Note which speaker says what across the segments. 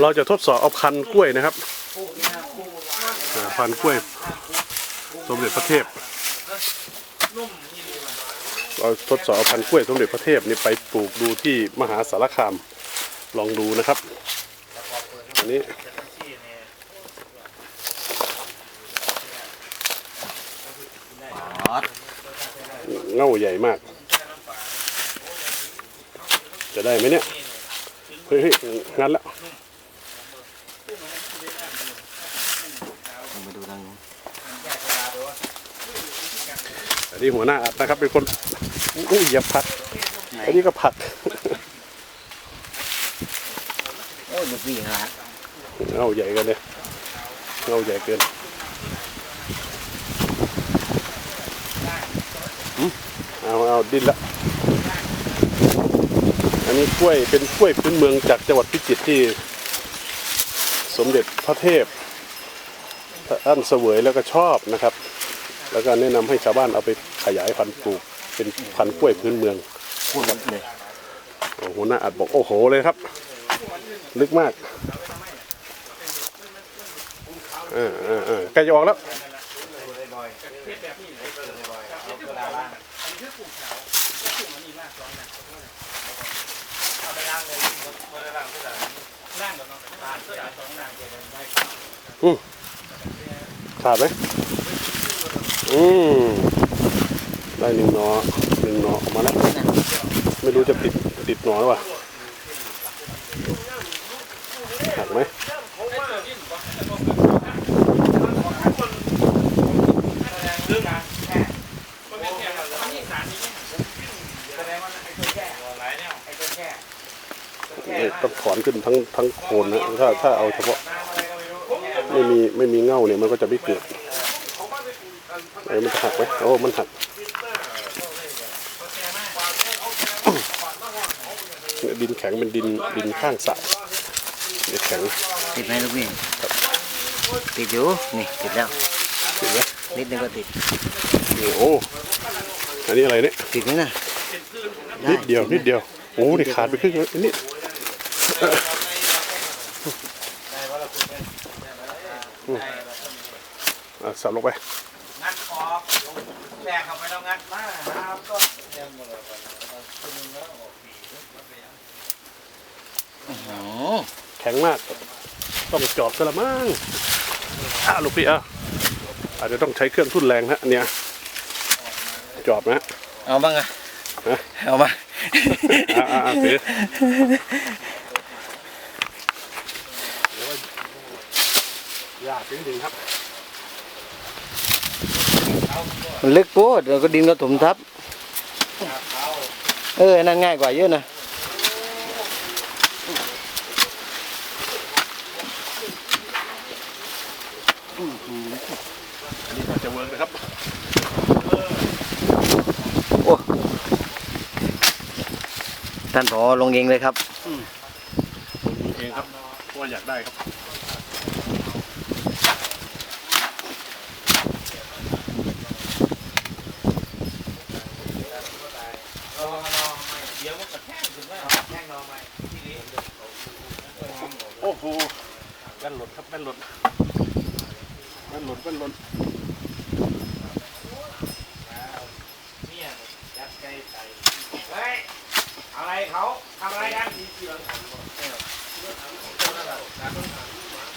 Speaker 1: เราจะทดสอบเอาพันธุ์กล้วยนะครับพันธุ์กล้วย สมเด็จพระเทพ เราทดสอบเอาพันธุ์กล้วยสมเด็จพระเทพนี่ไปปลูกดูที่มหาสารคามลองดูนะครับ อันนี้เง่าใหญ่มาก จะได้ไหมเนี่ย เฮ้ยงั้นแล้ว
Speaker 2: มาดูทาง
Speaker 1: อันนี้หัวหน้าอัดนะครับ เป็นคนอุ้ยอย่าผักอันนี้ก็ผัก
Speaker 2: โอ้ยลูพี่ครับ
Speaker 1: เงาใหญ่กันเลยเงาใหญ่เกินเอาเอาดิ้นละ กล้วยเป็นกล้วยพื้นเมืองจากจังหวัดพิจิตรที่สมเด็จพระเทพท่านเสวยแล้วก็ชอบนะครับ แล้วก็แนะนำให้ชาวบ้านเอาไปขยายพันธุ์ปลูกเป็นพันธุ์กล้วยพื้นเมือง
Speaker 2: พูดหมดเลย
Speaker 1: โอ้โหหน้าอัดบอกโอ้โหเลยครับ ลึกมากเออเออเออใกล้จะออกแล้ว อืมขาดไหมอืมได้หนึ่งหนอหนึ่งหนอออกมาแล้วไม่รู้จะติดติดหนอหรือเปล่าขาดไหม นี่ต้องถอนขึ้นทั้งทั้งโคนนะถ้าถ้าเอาเฉพาะไม่มีไม่มีเง่าเนี่ยมันก็จะไม่เกิดเอ้ยมันจะหักไหมโอ้มันหักเนี่ยดินแข็งเป็นดินดินข้างสระดินแข็ง
Speaker 2: ติดไหมลูกพี่ติดอยู่นี่ติดแล้ว
Speaker 1: เห็นไหม
Speaker 2: นิดนึงก็ติด
Speaker 1: นี่โอ้อันนี้อะไรเนี่ย
Speaker 2: ติดไหมนะไนิ
Speaker 1: ดเดียวนิดเดียวโอ้นี่ขาดไปครึ่งแล้วอันนี้อืมอะ สับลงไป
Speaker 3: งัดออกแบกเข้าไปแล้วงัดมาครับก็เต็มหมดเลย
Speaker 2: อ๋อ
Speaker 1: แข็งมาก ต้องจอบซะละมั้งอะลูกพี่อะอาจจะต้องใช้เครื่องทุ่นแรงฮะอันเนี่ย จอบนะ
Speaker 2: เอาบ้างอะ
Speaker 1: ฮะ
Speaker 2: เอาบ้าง
Speaker 1: อะอะอะถือ ยากจริงๆครับ
Speaker 2: มันลึกโพดเราก็ดินก็ถมทับ เออ นั่นง่ายกว่าเยอะนะ
Speaker 1: อันนี้ก็จะเวิร์กนะครับ
Speaker 2: โอ้ท่านผอลงเองเลยครับ
Speaker 1: เองครับเพราะว่าอยากได้ครับ
Speaker 3: เดี๋ยวมันกระแทกถึงว่าแท่งนอใหม่ที่นี้
Speaker 1: โอ้โหแป้น หล่นครับแป้นหล่นแป้นหล่นแป้นหล่น
Speaker 3: เนี่ยยัดใกล้ใส่เฮ้ยอะไรเขาทำอะไรกัน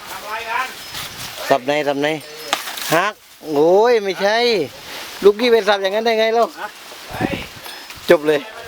Speaker 3: ทำอะไรกัน
Speaker 2: สับในสับในฮักโอ้ยไม่ใช่ ลูกกี้เป็นสับอย่างนั้นได้ไงเล่า
Speaker 3: เฮ้ย
Speaker 2: จบเลย
Speaker 3: เ